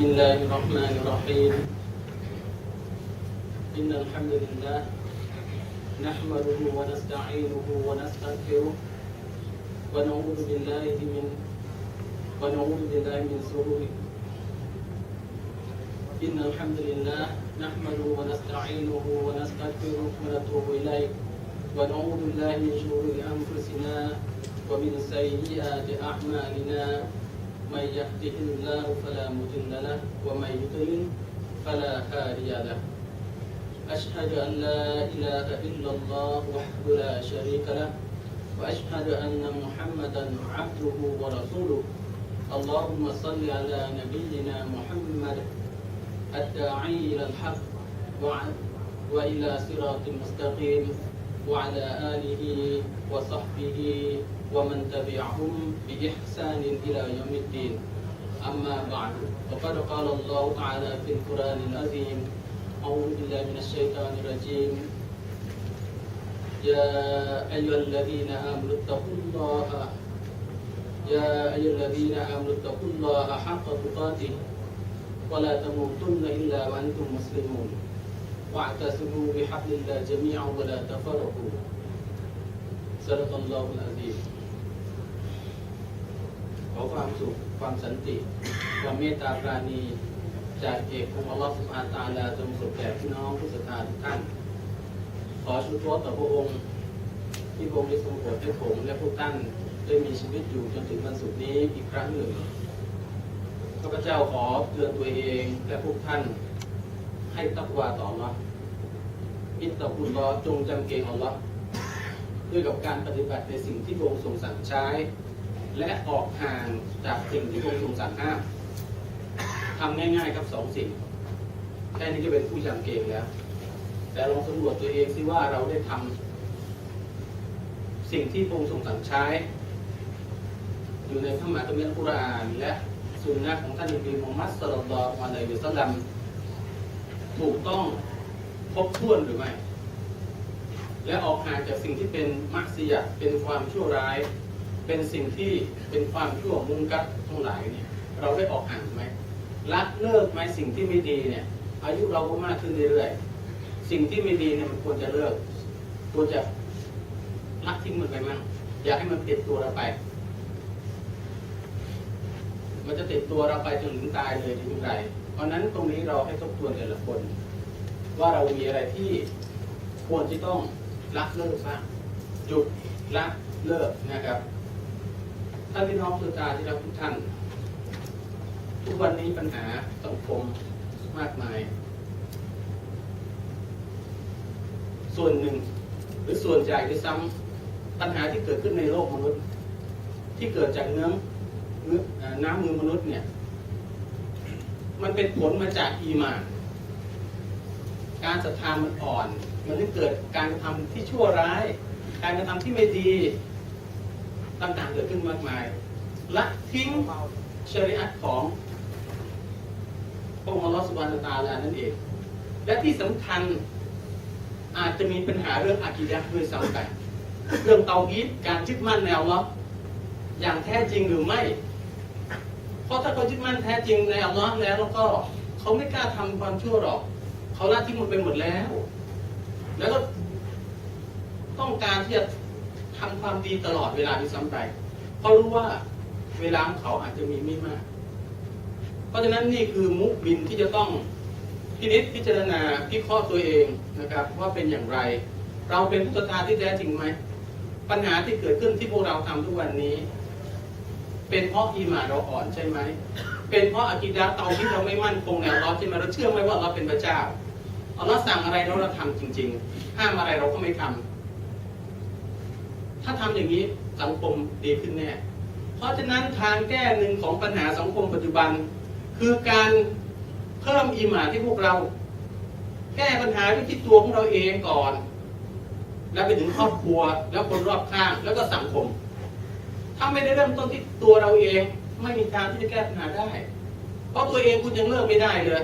بسم الله الرحمن الرحيم إن الحمد لله نحمده ونستعينه ونستغفره ونعوذ بالله من ونعوذ بالله من شرور إن الحمد لله نحمده ونستعينه ونستغفره ونتوب إليه ونعوذ بالله من شرور أنفسنا ومن سيئات أعمالنا من يهده الله فلا مضل له ومن يضلل فلا هادي له. أشهد أن لا إله إلا الله وحده لا شريك له وأشهد أن محمدا عبده ورسوله. اللهم صل على نبينا محمد الداعي إلى الحق وإلى صراط مستقيم وعلى آله وصحبه ومن تبعهم بإحسان إلى يوم الدين. أما بعد فقد قال الله تعالى في القرآن العظيم أعوذ بالله من الشيطان الرجيم. يا أيها الذين آمنوا اتقوا الله. يا أيها الذين آمنوا اتقوا الله حق تقاته. ولا تموتن إلا وأنتم مسلمون. واعتصموا بحبل الله جميعا ولا تفرقوا. صدق الله العظيم. ข อความสุข ความสันติ ความเมตตาปราณี จากเอกองอัลลอฮฺสุบฮานตาลาจงสุขแก่พี่น้องผู้ศรัทธาทุกท่าน ขอชุดโทษต่อพระองค์ ที่พระองค์ได้ทรงโปรดให้ผมและพวกท่านได้มีชีวิตอยู่จนถึงวันสุดนี้อีกครั้งหนึ่งข้าพเจ้าขอเตือนตัวเองและพวกท่าน ให้ตักวาต่ออัลลอฮ์อิตตะกุลลอจงจำเกรงอัลลอฮ์ด้วยกับการปฏิบัติในสิ่งที่พระองค์ทรงสั่งใช้ และออกห่างจากสิ่งที่พระองค์ทรงสั่งห้ามทำง่ายๆครับสองสิ่ง แค่นี้ก็เป็นผู้จำเกรงแล้ว แต่ลองสำรวจตัวเองสิว่าเราได้ทำสิ่งที่พระองค์ทรงสั่งใช้ อยู่ในพระมหาคัมภีกุรอานและสุนนะของท่านนบีมุฮัมมัดศ็อลลัลอฮุอะลัยฮิวะซัลลัมถูกต้องครบถ้วนหรือไม่ และออกห่างจากสิ่งที่เป็นมักซิยะห์เป็นความชั่วร้าย เป็นสิ่งที่เป็นความชั่วมุงกัดทั้งหลายเนี่ยเราได้ออกห่างไหมละเลิกไหมสิ่งที่ไม่ดีเนี่ย อายุเราก็มากขึ้นเรื่อยๆสิ่งที่ไม่ดีเนี่ยมันควรจะเลิกควรจะละทิ้งมันไปมั่งอย่าให้มันติดตัวเราไป มันจะติดตัวเราไปจนถึงตายเลยดีทุกไรเพราะฉะนั้นตรงนี้เราให้ทบทวนแต่ละคน ว่าเรามีอะไรที่ควรที่ต้องละเลิกบ้างหยุดละเลิกนะครับ ท่านพี่น้องสุตาที่รักทุกท่าน ทุกวันนี้ปัญหาสังคมมากมาย ส่วนหนึ่ง หรือส่วนใหญ่ด้วยซ้ำปัญหาที่เกิดขึ้นในโลกมนุษย์ ที่เกิดจากเนื้อน้น้ำมือมนุษย์เนี่ย มันเป็นผลมาจากอีมานการศรัทธามันอ่อน มันได้เกิดการกระทำที่ชั่วร้าย การกระทำที่ไม่ดี ต่างๆเกิดขึ้นมากมาย ละทิ้งชริอะห์ขององค์ลอสุบานตาลานั่นเอง และที่สำคัญอาจจะมีปัญหาเรื่องอากีดะด้วยซ้ำไปเรื่องเตาฮีดการยึดมั่นแนวลลออย่างแท้จริงหรือไม่ เพราะถ้าเขายึดมั่นแท้จริงในอัลลอฮ์แล้วแล้วก็เขาไม่กล้าทำความชั่วหรอก เขาละทิ้งมันไปหมดแล้ว แล้วก็ต้องการที่จะ ทำความดีตลอดเวลาด้วยซ้ำไปเพราะรู้ว่าเวลาของเขาอาจจะมีไม่มาก เพราะฉะนั้นนี่คือมุกบินที่จะต้องพินิจพิจารณาพิเคราะห์ตัวเองนะครับ ว่าเป็นอย่างไร เราเป็นผู้ศรัทธาที่แท้จริงไหมปัญหาที่เกิดขึ้นที่พวกเราทำทุกวันนี้ เป็นเพราะอีมาเราอ่อนใช่ไหมเป็นเพราะอากิดะเตาที่เราไม่มั่นคงในอัลลอฮ์ใช่ไหมเราเชื่อไหมว่าเราเป็นพระเจ้าอัลลอฮ์สั่งอะไรเราเราทำจริง ๆ ห้ามอะไรเราก็ไม่ทำ ถ้าทำอย่างนี้สังคมดีขึ้นแน่ เพราะฉะนั้นทางแก้หนึ่งของปัญหาสังคมปัจจุบัน คือการเพิ่มอีหมาที่พวกเรา แก้ปัญหาที่ตัวของเราเองก่อน แล้วไปถึงครอบครัวแล้วคนรอบข้างแล้วก็สังคม ถ้าไม่ได้เริ่มต้นที่ตัวเราเองไม่มีทางที่จะแก้ปัญหาได้ เพราะตัวเองคุณยังเลิกไม่ได้เลย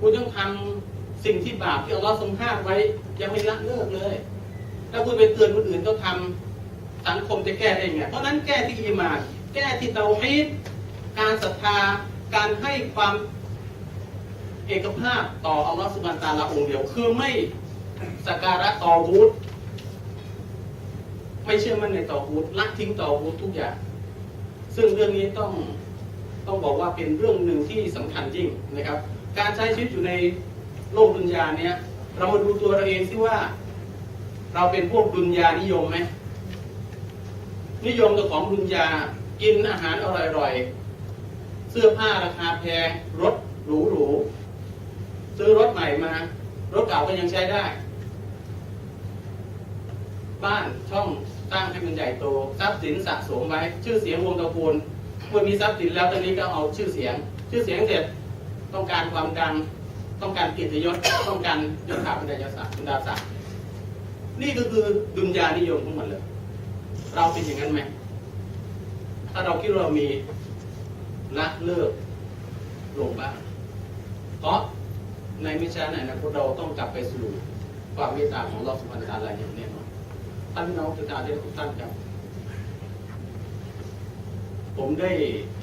คุณต้องทำสิ่งที่บาปที่อัลลอฮ์ทรงห้ามไว้ยังไม่ละเลิกเลย แล้วคุณไปเตือนคนอื่นก็ทำสังคมจะแก้ได้ไงเพราะนั้นแก้ที่อีมานแก้ที่เตาฮีดการศรัทธาการให้ความเอกภาพต่ออัลลอฮฺสุบานตาลาองค์เดียว คือไม่สักการะต่อบูตไม่เชื่อมั่นในต่อบูตละทิ้งต่อบูตทุกอย่าง ซึ่งเรื่องนี้ต้องต้องบอกว่าเป็นเรื่องหนึ่งที่สำคัญยิ่งนะครับ การใช้ชีวิตอยู่ในโลกดุนยาเนี้ยเรามาดูตัวเราเองสิว่า เราเป็นพวกดุนยานิยมไหมนิยมกับของดุนยากินอาหารอร่อยๆเสื้อผ้าราคาแพงรถหรูๆซื้อรถใหม่มา รถเก่าก็ยังใช้ได้ บ้านช่องตั้งให้มันใหญ่โตทรัพย์สินสะสมไว้ ชื่อเสียงวงตระกูลเมื่อมีทรัพย์สินแล้วตอนนี้ก็เอาชื่อเสียง ชื่อเสียงเสร็จต้องการความดังต้องการเกียรติยศต้องการยศถาบรรดาศักดิ์บรรดาศักดิ์ นี่ก็คือดุนยานิยมของมันเลย เราเป็นอย่างนั้นไหม ถ้าเราคิดว่าเรามีละเลิกลงบ้างเพราะในมิชาในอนาคตเราต้องกลับไปสู่ความเมตตาของเราสุภาพตาลายอย่างแน่นอนท่านพี่น้องทุกท่านทุกท่านครับ ผมได้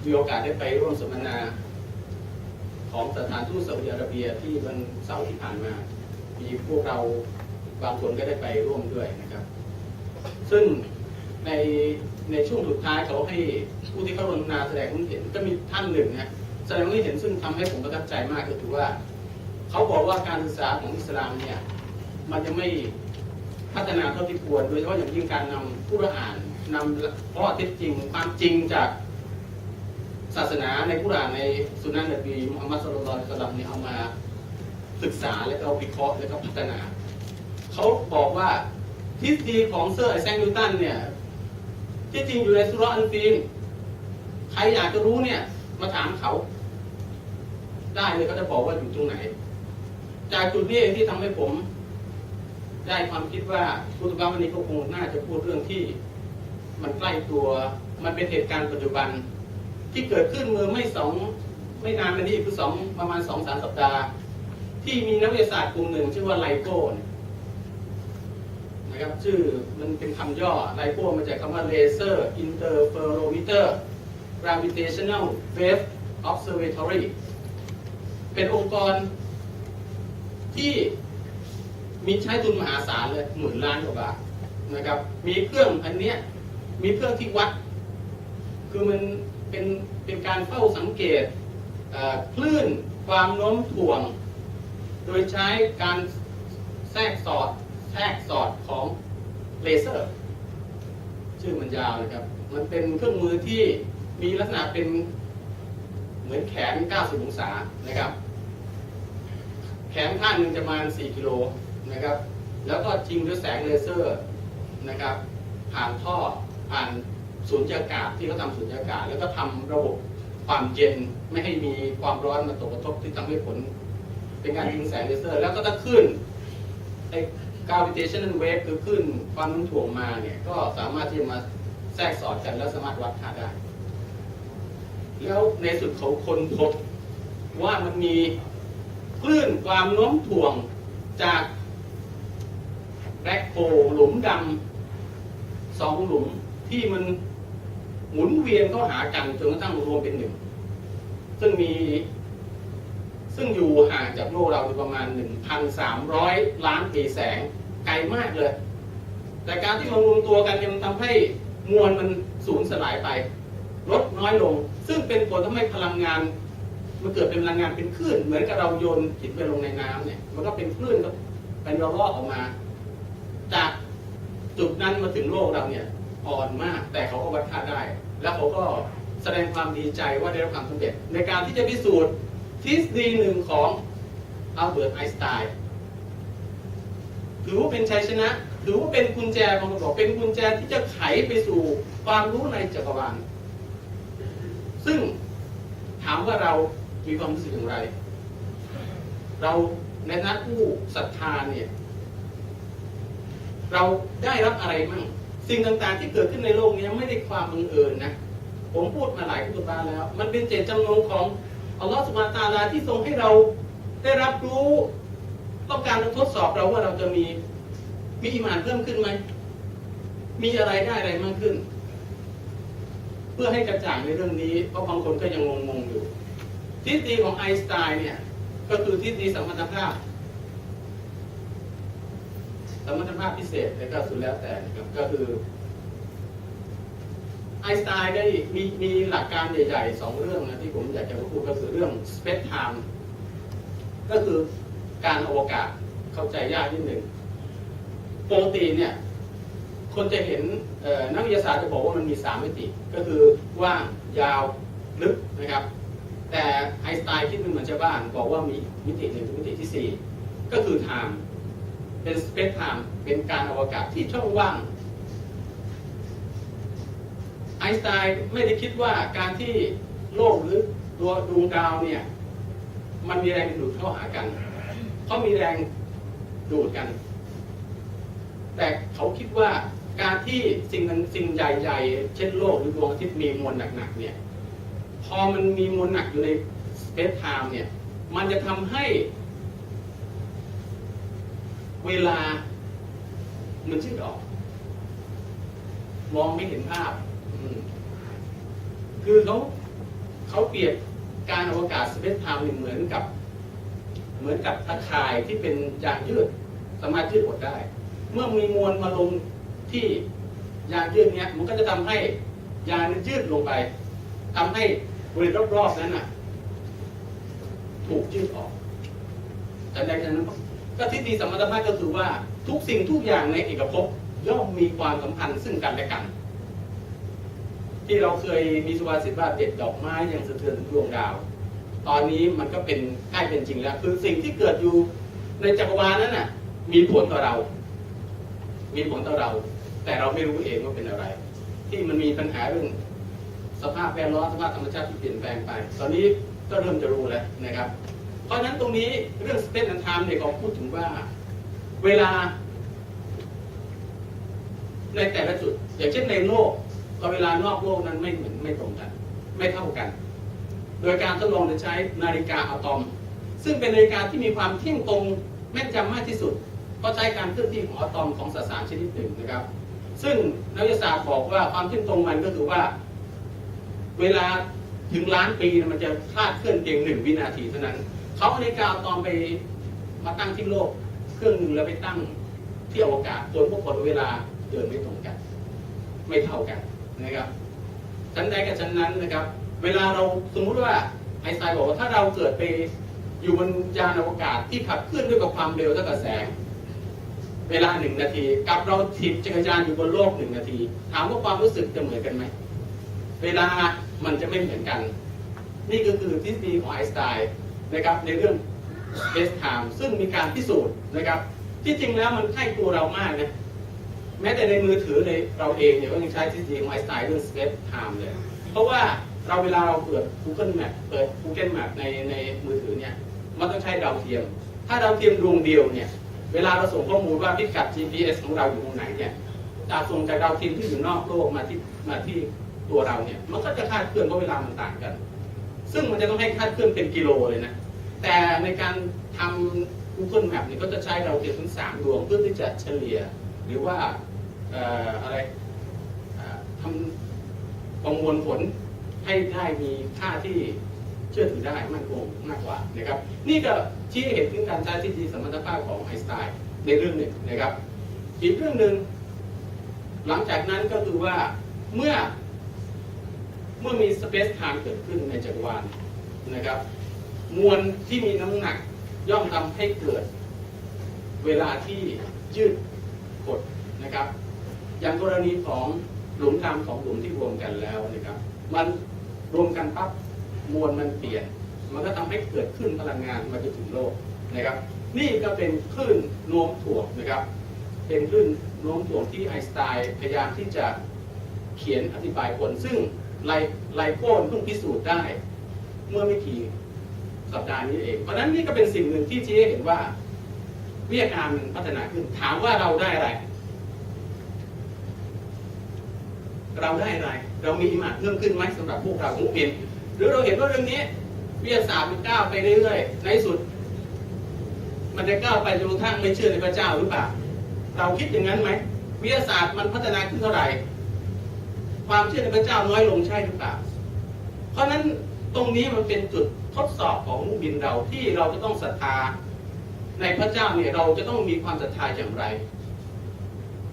มีโอกาสได้ไปร่วมสัมมนาของสถานทูตซาอุดิอาระเบียที่วันเสาร์ที่ผ่านมา มีพวกเรา บางคนก็ได้ไปร่วมด้วยนะครับ ซึ่งในในช่วงสุดท้ายเขาให้ผู้ที่เข้าร่วมนาแสดงความเห็นก็มีท่านหนึ่งนะแสดงความเห็นซึ่งทำให้ผมประทับใจมากก็คือว่า เขาบอกว่าการศึกษาของอิสลามเนี่ย มันจะไม่พัฒนาเท่าที่ควรโดยเฉพาะอย่างยิ่งการนำผู้อ่านนำข้อเท็จจริงความจริงจากศาสนาในกุรานในสุนนะนบีมุฮัมมัดสุลลัลลอฮุอะลัยฮิวะซัลลัมเนี่ยเอามาศึกษาแล้วก็วิเคราะห์แล้วก็พัฒนา เขาบอกว่าทฤษฎีของเซอร์ไอแซงนิวตันเนี่ย ที่จริงอยู่ในสุราอันฟีนใครอยากจะรู้เนี่ย มาถามเขา ได้เลยเขาจะบอกว่าอยู่ตรงไหน จากจุดนี้เองที่ทำให้ผม ได้ความคิดว่าพุทธบาวันนี้ก็คงน่าจะพูดเรื่องที่ มันใกล้ตัว มันเป็นเหตุการณ์ปัจจุบัน ที่เกิดขึ้นเมื่อไม่สองไม่นานมานี้คือสองประมาณสองสามสัปดาห์ ที่มีนักวิทยาศาสตร์กลุ่มหนึ่ง ชื่อว่าไลโก้เนี่ย นะครับชื่อมันเป็นคำย่อไลโก้มาจากคำว่า Laser Interferometer Gravitational Wave Observatory เป็นองค์กรที่มีใช้ทุนมหาศาลเลยหมื่นล้านกว่าบาทนะครับ มีเครื่องอันเนี้ยมีเครื่องที่วัด คือมันเป็นเป็นการเฝ้าสังเกตคลื่นความโน้มถ่วง โดยใช้การแทรกสอด แทรกสอดของเลเซอร์ ชื่อมันยาวนะครับ มันเป็นเครื่องมือที่มีลักษณะเป็นเหมือนแขน 90 องศานะครับ แขนข้างหนึ่งจะประมาณ 4 กิโลนะครับ แล้วก็ชิงด้วยแสงเลเซอร์นะครับ ผ่านท่อผ่านสูญญากาศที่เขาทำสูญญากาศ แล้วก็ทำระบบความเย็นไม่ให้มีความร้อนมาตกกระทบที่ทำให้ผล เป็นการยิงแสงเลเซอร์ แล้วก็ถ้าขึ้นไอ้ gravitational wave คือขึ้นความโน้มถ่วงมาเนี่ยก็สามารถที่จะมาแทรกสอดกันแล้วสามารถวัดค่าได้ แล้วในสุดเขาคนพบว่ามันมีคลื่นความโน้มถ่วงจากแบล็คโฮลหลุมดำสองหลุมที่มันหมุนเวียนเข้าหากันจนกระทั่งรวมเป็นหนึ่ง ซึ่งมี ซึ่งอยู่ห่างจากโลกเราประมาณ 1,300 ล้านปีแสงไกลมากเลย แต่การที่มารวมตัวกันยมันทำให้มวลมันสูญสลายไป ลดน้อยลง ซึ่งเป็นผลทำให้พลังงานมันเกิดเป็นพลังงานเป็นคลื่น เหมือนกับเราโยนหินไปลงในน้ำเนี่ยมันก็เป็นคลื่นก็เป็นระลอกออกมา จากจุดนั้นมาถึงโลกเราเนี่ยอ่อนมาก แต่เขาก็วัดค่าได้ แล้วเขาก็แสดงความดีใจว่าได้รับความสำเร็จในการที่จะพิสูจน์ ทฤษฎีหนึ่งของอัลเบิร์ตไอน์สไตน์ถือว่าเป็นชัยชนะถือว่าเป็นกุญแจบางคนบอกเป็นกุญแจที่จะไขไปสู่ความรู้ในจักรวาลซึ่งถามว่าเรามีความรู้สึกอย่างไร เราในฐานะผู้ศรัทธาเนี่ยเราได้รับอะไรมั่งสิ่งต่างๆที่เกิดขึ้นในโลกนี้ไม่ได้ความบังเอิญนะ ผมพูดมาหลายคุตบาแล้ว มันเป็นเจตจำนงของ อัลลอฮฺสุบานตาลาที่ทรงให้เราได้รับรู้ต้องการทดสอบเราว่าเราจะมีมีอิมานเพิ่มขึ้นไหม มีอะไรได้อะไรมากขึ้น เพื่อให้กระจ่างในเรื่องนี้ เพราะบางคนก็ยังงงๆอยู่ ทฤษฎีของไอน์สไตน์เนี่ย ก็คือทฤษฎีสัมพัทธภาพ สัมพัทธภาพพิเศษแล้วก็สุดแล้วแต่นะครับก็คือ ไอสไตน์ได้มีมีหลักการใหญ่ๆสองเรื่องนะที่ผมอยากจะพูดก็คือเรื่อง space time ก็คือการอวกาศเข้าใจยากนิดหนึ่งปกติเนี่ย คนจะเห็นนักวิทยาศาสตร์จะบอกว่ามันมีสามมิติ ก็คือกว้างยาวลึกนะครับ แต่ไอสไตน์คิดเป็นเหมือนชาวบ้าน บอกว่ามีมิติหนึ่งมิติที่สี่ก็คือ time เป็น space time เป็นการอวกาศที่ช่องว่าง น์สไตน์ไม่ได้คิดว่าการที่โลกหรือตัวดวงดาวเนี่ย มันมีแรงดูดเข้าหากันเขามีแรงดูดกัน แต่เขาคิดว่าการที่สิ่งนั้นสิ่งใหญ่ๆ เช่นโลกหรือดวงอาทิตย์มีมวลหนักๆเนี่ย พอมันมีมวลหนักอยู่ในสเปซไทม์เนี่ย มันจะทำให้ เวลามันยืดออก มองไม่เห็นภาพ คือเขาเขาเปรียบการอวกาศสเปซไทม์เหมือนกับ เหมือนกับตะข่ายที่เป็นยางยืดสามารถยืดหดได้ เมื่อมีมวลมาลงที่ยางยืดเนี้ยมันก็จะทำให้ยางยืดลงไปทำให้บริเวณรอบๆนั้นน่ะ ถูกยืดออกแต่ในจากนั้นก็ทฤษฎีสมรรถภาพก็คือว่าทุกสิ่งทุกอย่างในเอกภพย่อมมีความสัมพันธ์ซึ่งกันและกัน ที่เราเคยมีสุภาษิตว่าเด็ดดอกไม้ยังสะเทือนถึงดวงดาว ตอนนี้มันก็เป็นใกล้เป็นจริงแล้ว คือสิ่งที่เกิดอยู่ในจักรวาลนั้นน่ะ มีผลต่อเรา มีผลต่อเรา แต่เราไม่รู้เองว่าเป็นอะไร ที่มันมีปัญหาเรื่องสภาพแวดล้อมสภาพธรรมชาติที่เปลี่ยนแปลงไป ตอนนี้ก็เริ่มจะรู้แล้วนะครับ เพราะฉะนั้นตรงนี้เรื่อง space and time เนี่ยเขาพูดถึงว่า เวลา ในแต่ละจุด อย่างเช่นในโลก กับเวลานอกโลกนั้นไม่เหมือนไม่ตรงกัน ไม่เท่ากัน โดยการทดลองโดยใช้นาฬิกาอะตอม ซึ่งเป็นนาฬิกาที่มีความเที่ยงตรงแม่นยำมากที่สุดเพราใช้การเคลื่อนที่ของอะตอมของสสารชนิดหนึ่งนะครับ ซึ่งนักวิทยาศาสตร์บอกว่าความเที่ยงตรงมันก็คือว่า เวลาถึงล้านปีมันจะคลาดเคลื่อนเพียงหนึ่งวินาทีเท่านั้น เขาเอานาฬิกาอะตอมไปมาตั้งที่โลกเครื่องหนึ่งแล้วไปตั้งที่อวกาศผลปรากฏว่าเวลาเดินไม่ตรงกัน ไม่เท่ากัน นะครับชั้นใดกับชั้นนั้นนะครับ เวลาเราสมมุติว่าไอน์สไตน์บอกว่าถ้าเราเกิดไปอยู่บนยานอวกาศที่ขับเคลื่อนด้วยกับความเร็วเท่ากับแสง เวลาหนึ่งนาทีกับเราถีบจักรยานอยู่บนโลกหนึ่งนาที ถามว่าความรู้สึกจะเหมือนกันไหมเวลามันจะไม่เหมือนกัน นี่ก็คือทฤษฎีของไอน์สไตน์นะครับในเรื่อง space time ซึ่งมีการพิสูจน์นะครับ ที่จริงแล้วมันใกล้ตัวเรามากนะ แม้แต่ในมือถือในเราเองเนี่ยก็ยังใช้ทฤษฎีของไอน์สไตน์เรื่อง space time เลย เพราะว่าเราเวลาเราเปิด Google Map เปิด Google Map ในในมือถือเนี่ยมันต้องใช้ดาวเทียม ถ้าดาวเทียมดวงเดียวเนี่ยเวลาเราส่งข้อมูลว่าพิกัด GPS ของเราอยู่ตรงไหนเนี่ยจากส่งจากดาวเทียมที่อยู่นอกโลกมาที่มาที่ตัวเราเนี่ยมันก็จะคาดเคลื่อนเพราะเวลามันต่างกัน ซึ่งมันจะต้องให้คาดเคลื่อนเป็นกิโลเลยนะแต่ในการทำ Google Map เนี่ยก็จะใช้ดาวเทียมถึงสามดวงเพื่อที่จะเฉลี่ย หรือว่า อะไรทำประมวลผลให้ได้มีค่าที่เชื่อถือได้มั่นคงมากกว่านะครับ นี่ก็ชี้เห็นถึงการใช้ทฤษฎีสมรรถภาพของไอน์สไตน์ในเรื่องหนึ่งนะครับ อีกเรื่องหนึ่งหลังจากนั้นก็คือว่าเมื่อเมื่อมีสเปซไทม์เกิดขึ้นในจักรวาลนะครับ มวลที่มีน้ำหนักย่อมทำให้เกิดเวลาที่ยืดกดนะครับ อย่างกรณีของหลุมดำของหลุมที่รวมกันแล้วนะครับ มันรวมกันปั๊บมวลมันเปลี่ยน มันก็ทำให้เกิดขึ้นพลังงานมาจนถึงโลกนะครับ นี่ก็เป็นคลื่นโน้มถ่วงนะครับ เป็นคลื่นโน้มถ่วงที่ไอน์สไตน์พยายามที่จะเขียนอธิบายผลซึ่งไลไลโก้เพิ่งพิสูจน์ได้ เมื่อไม่กี่สัปดาห์นี้เอง เพราะฉะนั้นนี่ก็เป็นสิ่งหนึ่งที่ชี้ให้เห็นว่าวิทยาการมันพัฒนาขึ้น ถามว่าเราได้อะไร เราได้อะไร เรามีอิมานเพิ่มขึ้นไหมสำหรับพวกเราทุกเป็นหรือเราเห็นว่าเรื่องนี้วิทยาศาสตร์มันก้าวไปเรื่อยๆในที่สุด มันจะก้าวไปจนกระทั่งไม่เชื่อในพระเจ้าหรือเปล่าเราคิดอย่างนั้นไหมวิทยาศาสตร์มันพัฒนาขึ้นเท่าไหร่ความเชื่อในพระเจ้าน้อยลงใช่หรือเปล่า เพราะฉะนั้นตรงนี้มันเป็นจุดทดสอบของมุบินเราที่เราจะต้องศรัทธาในพระเจ้าเนี่ยเราจะต้องมีความศรัทธาอย่างไร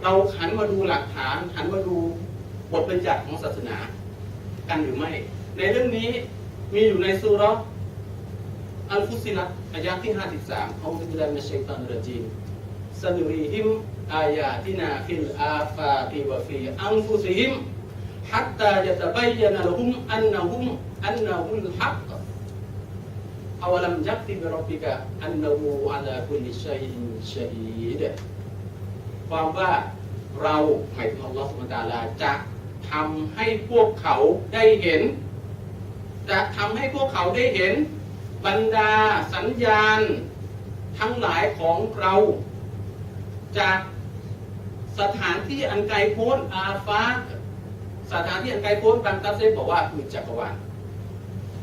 เราหันมาดูหลักฐานหันมาดู บทบัญญัติของศาสนา กันหรือไม่ ในเรื่องนี้มีอยู่ในสุเราะห์อัลฟุซิลัตอายะที่ 53เอาบิลลาฮิมินัชชัยฏอนรจีมสนุรีฮิมอายาตินาฟิลอาฟาติวะฟีอันฟุซิฮิม حتى يتبين لهم أنهم أنه الحق أولم يكف بربك أنه على كل شيء شهيد ความว่าเราหมายถึงอัลลอฮฺสุบฮานะฮูวะตะอาลาจะ ทำให้พวกเขาได้เห็น จะทำให้พวกเขาได้เห็น บรรดาสัญญาณ ทั้งหลายของเรา จากสถานที่อันไกลโพ้นอาฟ้า สถานที่อันไกลโพ้นบางตัฟเซบอกว่าคือจักรวาล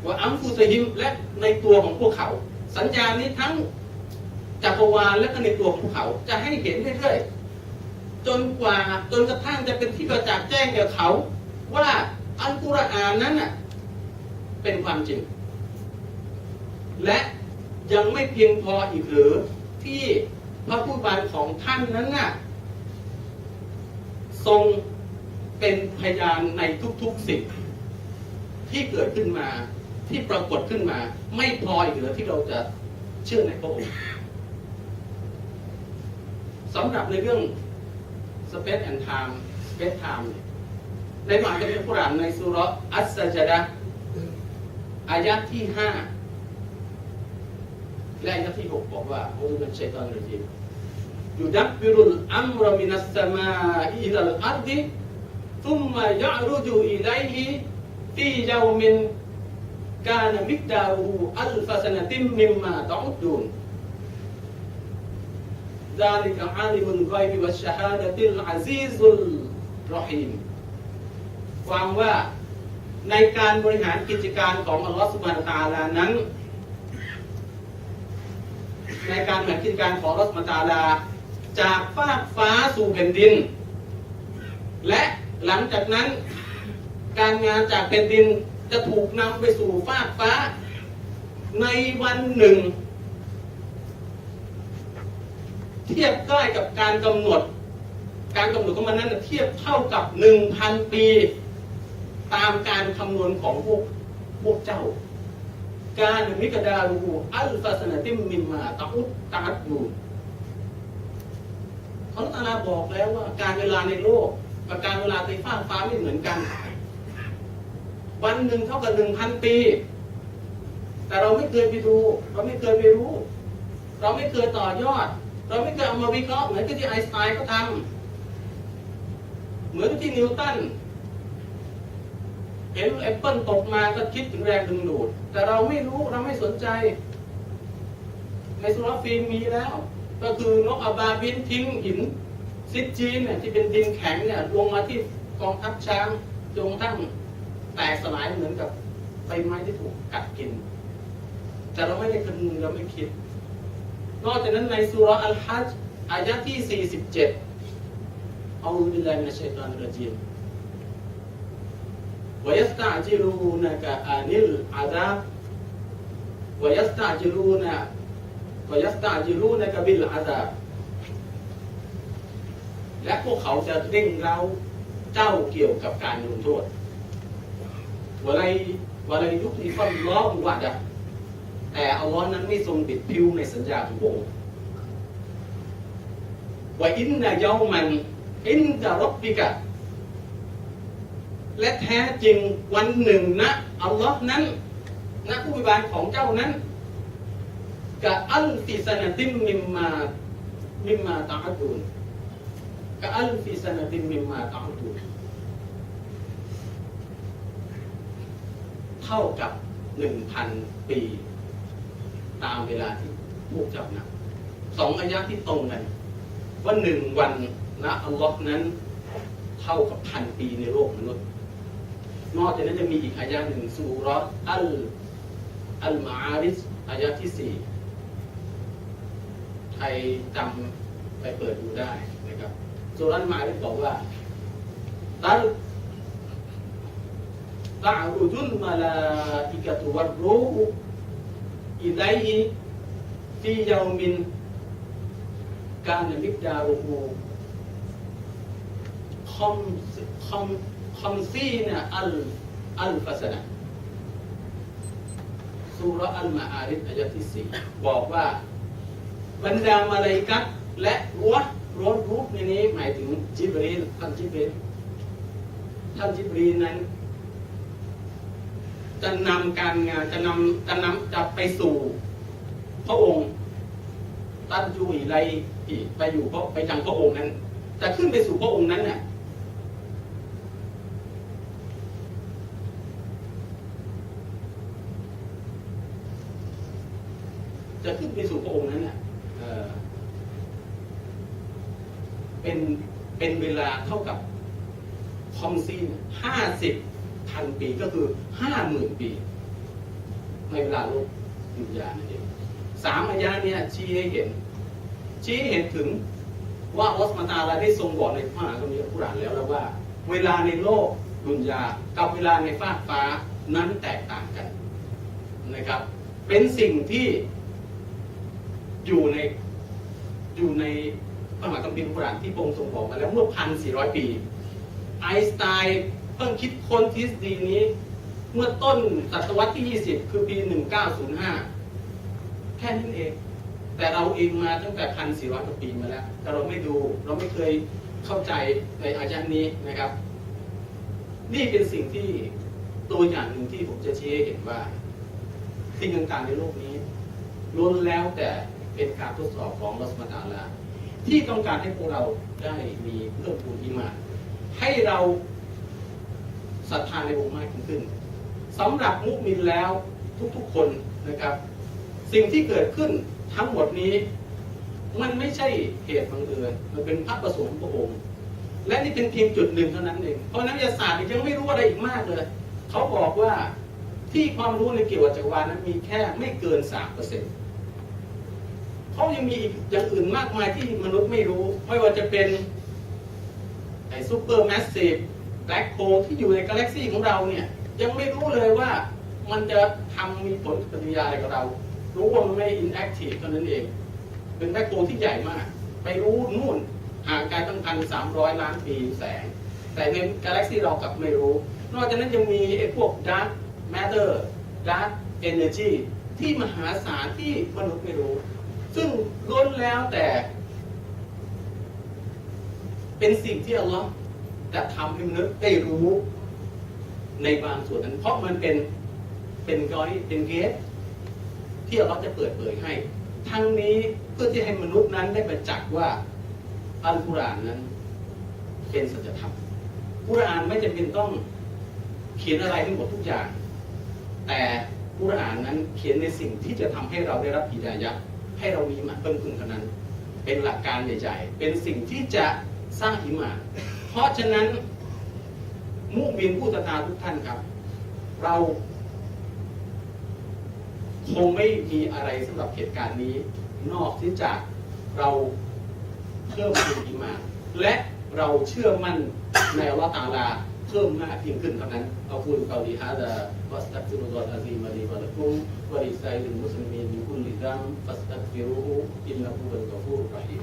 ว่าอัมฟุสฮิมและในตัวของพวกเขา สัญญาณนี้ทั้งจักรวาลและก็ในตัวของพวกเขาจะให้เห็นเรื่อยๆ จนกว่าจนกระทั่งจะเป็นที่ประจักษ์แจ้งแก่เขา ว่าอัลกุรอานนั้นน่ะเป็นความจริง และยังไม่เพียงพออีกหรือที่พระผู้บานของท่านนั้นน่ะทรงเป็นพยานในทุกๆสิ่งที่เกิดขึ้นมาที่ปรากฏขึ้นมา ไม่พออีกหรือที่เราจะเชื่อในพระองค์สำหรับในเรื่อง สเปซแอนไทม์สเปซไทม์ในมหาคัมภีร์กุรานในสุรอัสจัดะอายะที่ห้าและอายะที่หกบอกว่าองค์เป็ชัยตอนรจียูดับบิรุลอัมรมินัสสมาอิลัลอัรดิทุมมายะรุจูอิไลฮิฟีเยาวมินกานมิกดาวูอัลฟาสนติมมิมมาตองดูน ذلك عالم الغيب والشهادة العزيز الرحيم ความว่าในการบริหารกิจการของอัลลอฮฺสุบฮานตะอาลานั้น ในการบริหารกิจการของอัลลอฮฺสุบฮานตะอาลา จากฟากฟ้าสู่แผ่นดิน และหลังจากนั้นการงานจากแผ่นดินจะถูกนำไปสู่ฟากฟ้า ในวันหนึ่ง เทียบใกล้กับการกำหนด การกำหนดของมันนั้นเทียบเท่ากับหนึ่งพันปี ตามการคำนวณของพวกพวกเจ้า การมิกดารูอัลฟาสนาติมมิมมาตะอุตตาดยูเขาตาลาบอกแล้วว่าการเวลาในโลกกับการเวลาในฟ้าฟ้าไม่เหมือนกัน วันหนึ่งเท่ากับหนึ่งพันปี แต่เราไม่เคยไปดู เราไม่เคยไปรู้ เราไม่เคยต่อยอด เราไม่เคยเอามาวิเคราะห์เหมือนกับที่ไอน์สไตน์เขาทำเหมือนที่นิวตันเห็นแอปเปิลตกมาก็คิดถึงแรงดึงดูด แต่เราไม่รู้เราไม่สนใจ ในสุรฟิล์มมีแล้ว ก็คือนกอบาบินทิ้งหินซิดจีนเนี่ยที่เป็นดินแข็งเนี่ยลงมาที่กองทัพช้างจนกระทั่งแตกสลายเหมือนกับใบไม้ที่ถูกกัดกิน แต่เราไม่ได้คำนึงเราไม่คิด นอกจากนั้นในสุราะห์อัลฮัจญ์อายะที่ 47เอาบิลลาฮิมินัชชัยฏอนรจีม ويستعجلونك عن العذاب ويستعجلون ويستعجلونك بالعذاب และพวกเขาจะเร่งเราเจ้าเกี่ยวกับการลงโทษวะไรวะไรยุคที่ฟันล้ออุวัดอะ แต่อัลลอฮ์นั้นไม่ทรงปิดพิวในสัญญาของพระองค์ว่าอินนะเยามัน อินจะรบปิกะ และแท้จริงวันหนึ่งนะอัลลอฮ์นั้นนะผู้บิบาลของเจ้านั้นกะอัลฟิสนาติมมิมมามิมมาตาดูนกะอัลฟิสนาติมมิมมาตาดูนเท่ากับหนึ่งพันปี ตามเวลาที่พวกเจ้านับสองอายะที่ตรงกัน ว่าหนึ่งวันนะอัลลอฮ์นั้นเท่ากับพันปีในโลกมนุษย์ นอกจากนั้นจะมีอีกอายะหนึ่งสุระอัลอัลมาอาริสอายะที่สี่ใครจำไปเปิดดูได้นะครับสุเราะห์อัลมาลาอาริ อิไลอีฟีเยามิน การมิกดารุโมคอมคอมคอมซีนะอัลอัลฟัสนะสุรอัลมาอาริสอายะที่สี่บอกว่าบรรดามาลายกัตและรถรถรูปในนี้หมายถึงจิบรีนท่านจิบรีนท่านจิบรีนนั้น จะนำการงานจะนำจะนำจะไปสู่ พระองค์ตันยูอีไรอีกไปอยู่เพราะไปจังพระองค์นั้น จะขึ้นไปสู่พระองค์นั้นเนี่ยจะขึ้นไปสู่พระองค์นั้นเนี่ยเอ่อเป็นเป็นเวลาเท่ากับคอมซีนห้าสิบ พันปีก็คือห้าหมื่นปี ในเวลาโลกยุญญานั่นเองสามอายะเนี่ยชี้ให้เห็น ชี้ให้เห็นถึงว่าอัลลอสุบฮาตาลาได้ทรงบอกในพระคัมภีร์อัลกุรานแล้วแล้วว่า เวลาในโลกดุนยากับเวลาในฟากฟ้านั้นแตกต่างกันนะครับ เป็นสิ่งที่อยู่ในอยู่ในพระมหาคัมภีร์อัลกุรานที่พระองค์ทรงบอกมาแล้วเมื่อพันสี่ร้อยปี ไอน์สไตน์ เพิ่งคิดค้นทฤษฎีนี้ เมื่อต้นศตวรรษที่ 20 คือปี 1905 แค่นั้นเอง แต่เราเองมาตั้งแต่พันสี่ร้อยกว่าปีมาแล้ว แต่เราไม่ดูเราไม่เคยเข้าใจในอาจารย์นี้นะครับ นี่เป็นสิ่งที่ตัวอย่างหนึ่งที่ผมจะชี้ให้เห็นว่าสิ่งต่างๆในโลกนี้ล้วนแล้วแต่เป็นการทดสอบของรัสมาตาลาที่ต้องการให้พวกเราได้มีเพิ่มพูนอิมานให้เรา ศรัทธาในองค์มากยิ่งขึ้นสำหรับมุสลิมแล้วทุกๆคนนะครับ สิ่งที่เกิดขึ้นทั้งหมดนี้ มันไม่ใช่เหตุบังเอิญมันเป็นพระประสงค์ของพระองค์ และนี่เป็นเพียงจุดหนึ่งเท่านั้นเองเพราะนักวิทยาศาสตร์ยังไม่รู้อะไรอีกมากเลย เขาบอกว่าที่ความรู้ในเกี่ยวกับจักรวาลนั้นมีแค่ไม่เกินสามเปอร์เซ็นต์เขายังมีอีกอย่างอื่นมากมายที่มนุษย์ไม่รู้ ไม่ว่าจะเป็นไอ้ซูเปอร์แมสซีฟ แบล็คโฮลที่อยู่ในกาแล็กซี่ของเราเนี่ย ยังไม่รู้เลยว่ามันจะทำมีผลปฏิกิริยาอะไรกับเรา รู้ว่ามันไม่อินแอคทีฟเท่านั้นเอง เป็นแบล็คโฮลที่ใหญ่มาก ไปรู้นู่นห่างไกลตั้งพันสามร้อยล้านปีแสง แต่ในกาแล็กซี่เรากลับไม่รู้ นอกจากนั้นยังมีไอ้พวกดาร์กแม t เ e อร์ดาร์กเอเนจีที่มหาศาลที่มนุษย์ไม่รู้ ซึ่งล้วนแล้วแต่ เป็นสิ่งที่อัลลอฮ์ จะทำให้มนุษย์ได้รู้ในบางส่วนนั้น เพราะมันเป็นเป็นก้อยเป็นเกสที่อัลลอฮ์จะเปิดเผยให้ ทั้งนี้เพื่อที่ให้มนุษย์นั้นได้ประจักษ์ว่าอัลกุรอานนั้น เป็นสัจธรรมกุรอานไม่จำเป็นต้องเขียนอะไรทั้งหมดทุกอย่าง แต่กุรอานนั้นเขียนในสิ่งที่จะทำให้เราได้รับฮิดายะให้เรามีหมานเพิ่มขึ้นเท่านั้น เป็นหลักการใหญ่ๆเป็นสิ่งที่จะสร้างอิมาน เพราะฉะนั้นมุมินผู้ศรัทธาทุกท่านครับ เราคงไม่มีอะไรสำหรับเหตุการณ์นี้ นอกที่จากเราเพิ่มพูนอิมา และเราเชื่อมั่นในอัลลอฮฺตะอาลาเพิ่มมากยิ่งขึ้นเท่านั้นเอาพูดเกาลีฮะดะวัสตักฟิรุลลอฮฺอาซีมาลีวะลักุมวะลิซัยลิลมุสลิมีนมิคุลลิซัมฟัสตักฟิรุฮูอินนะฮูวัลกะฟูรุรเรฮีม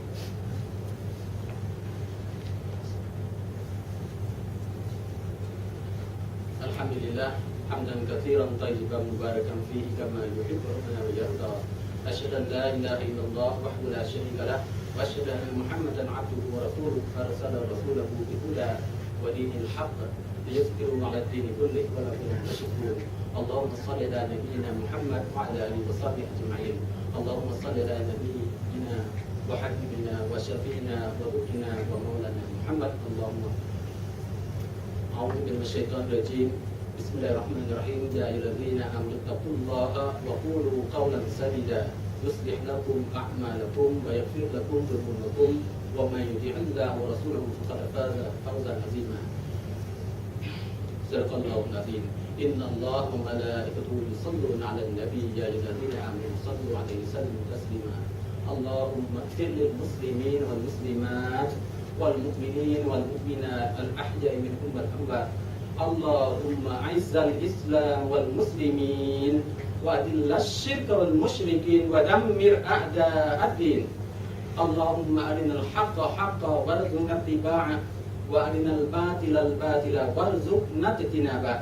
الحمد لله حمدا كثيرا طيبا مباركا فيه كما يحب ربنا ويرضى. أشهد أن لا إله إلا الله وحده لا شريك له وأشهد أن محمدا عبده ورسوله أرسل رسوله بالهدى ودين الحق ليظهره على الدين كله كره المشركون اللهم صل على نبينا محمد وعلى آله وصحبه أجمعين. اللهم صل على نبينا وحبيبنا وشفينا وذكرنا ومولانا محمد. اللهم أعوذ بالله من الشيطان الرجيم. بسم الله الرحمن الرحيم. يا أيها الذين آمنوا اتقوا الله وقولوا قولا سديدا. يصلح لكم أعمالكم ويغفر لكم ذنوبكم ومن يطع الله ورسوله فقد فاز فوزا عظيما. صدق الله العظيم. إن الله وملائكته يصلون على النبي يا أيها الذين آمنوا صلوا عليه وسلموا تسليما. اللهم اغفر للمسلمين والمسلمات والمؤمنين والمؤمنات الأحياء منهم والأموات. اللهم أعز الإسلام والمسلمين وأذل الشرك والمشركين ودمر أعداء الدين. اللهم أرنا الحق حقا وارزقنا اتباعه وأرنا الباطل الباطل وارزقنا اجتنابه.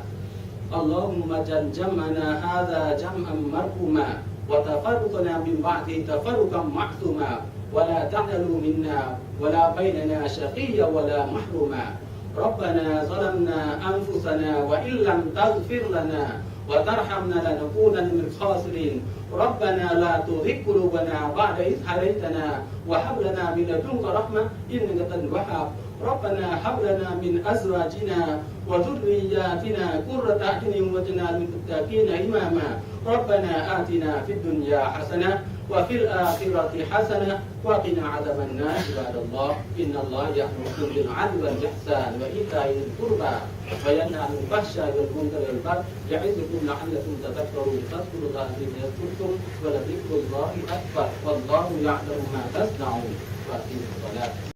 اللهم اجعل جمعنا هذا جمعا مرحوما وتفرقنا من بعده تفرقا معصوما. ولا تعلوا منا ولا بيننا شقيا ولا محروما. ربنا ظلمنا أنفسنا وإن لم تغفر لنا وترحمنا لنكونن من الخاسرين. ربنا لا تزغ قلوبنا بعد إذ هديتنا وهب لنا من لدنك رحمة إنك أنت الوهاب. ربنا هب لنا من أزواجنا وذرياتنا قرة أعين واجعلنا للمتقين إماما. ربنا آتنا في الدنيا حسنة وفي الآخرة حسنة وقنا عذاب النار عباد الله. إن الله يأمركم بالعدل والإحسان وإيتاء ذي القربى وينهى عن الفحشاء والمنكر والبغي يعظكم لعلكم تذكرون. فاذكروا الله الذي يذكركم ولذكر الله أكبر. والله يعلم ما تصنعون. وأقيموا الصلاة.